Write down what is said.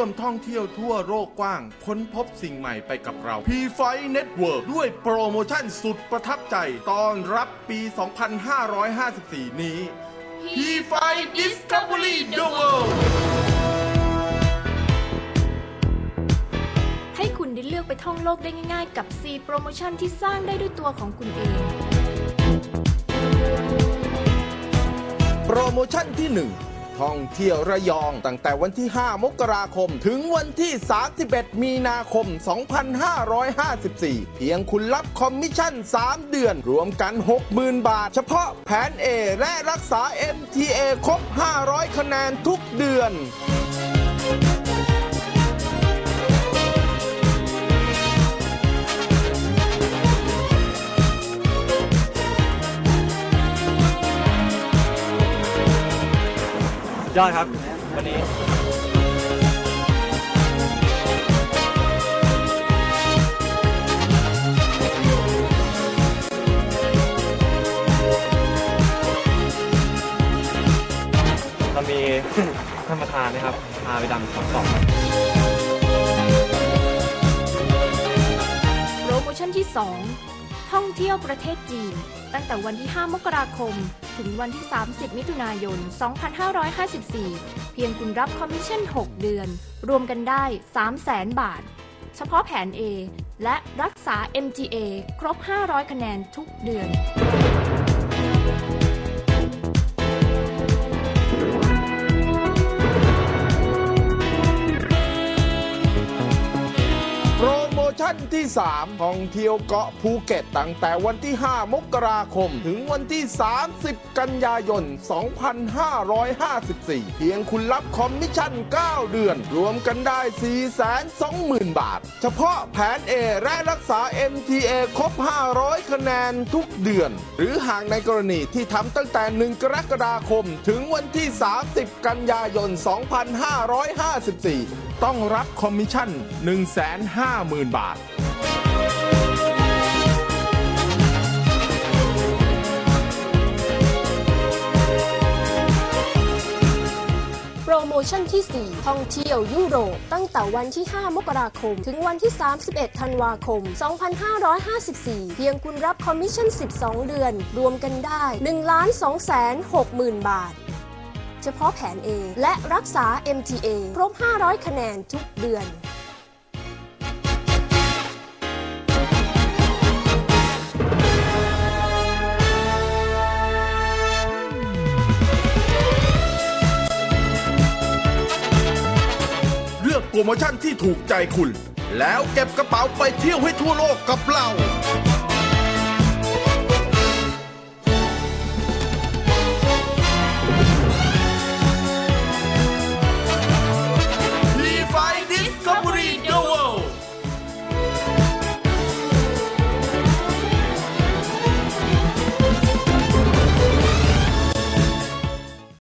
ร่วมท่องเที่ยวทั่วโลกกว้าง ค้นพบสิ่งใหม่ไปกับเรา p f i Network ด้วยโปรโมชั่นสุดประทับใจตอนรับปี 2554 นี้ p f i Discovery the World ให้คุณได้เลือกไปท่องโลกได้ง่ายๆ กับ C โปรโมชั่นที่สร้างได้ด้วยตัวของคุณเอง โปรโมชั่นที่ 1 ท่องเที่ยวระยอง ตั้งแต่วันที่ 5 มกราคม ถึงวันที่ 31 มีนาคม 2554 เพียงคุณรับคอมมิชชั่น 3 เดือน รวมกัน 60,000 บาท เฉพาะแผน A และรักษา MTA ครบ 500 คะแนนทุกเดือน ยอดครับ วันนี้ เรามี ท่านประธานนะครับ พาไปดำสองสองครับ โปรโมชั่นที่ 2 ท่องเที่ยวประเทศจีน ตั้งแต่วันที่ 5 มกราคม ถึงวันที่ 30 มิถุนายน 2554 เพียงคุณรับคอมมิชชั่น 6 เดือน รวมกันได้ 300,000 บาท เฉพาะแผน A และรักษา MGA ครบ 500 คะแนนทุกเดือน ชั่นที่ 3 ท่องเที่ยวเกาะภูเก็ตตั้งแต่วันที่ 5 มกราคม ถึงวันที่ 30 กันยายน 2554 เพียงคุณรับคอมมิชชั่น 9 เดือน รวมกันได้ 420,000 บาท เฉพาะแผน A และรักษา MTA ครบ 500 คะแนนทุกเดือน หรือหากในกรณีที่ทำตั้งแต่ 1 กรกฎาคม ถึงวันที่ 30 กันยายน 2554 ต้องรับคอมมิชชั่น 150,000 บาท รโมชั่นที่ 4 ท่องเที่ยวยุโรป ตั้งแต่วันที่ 5 มกราคม ถึงวันที่ 31 ธันวาคม 2554 เพียงคุณรับคอมมิชชั่น 12 เดือน รวมกันได้ 1 2 6 0 0 0 0 บาท เฉพาะแผน A และรักษา MTA ครบ 500 คะแนนทุกเดือน โปรโมชั่นที่ถูกใจคุณ แล้วเก็บกระเป๋าไปเที่ยวให้ทั่วโลกกับเรา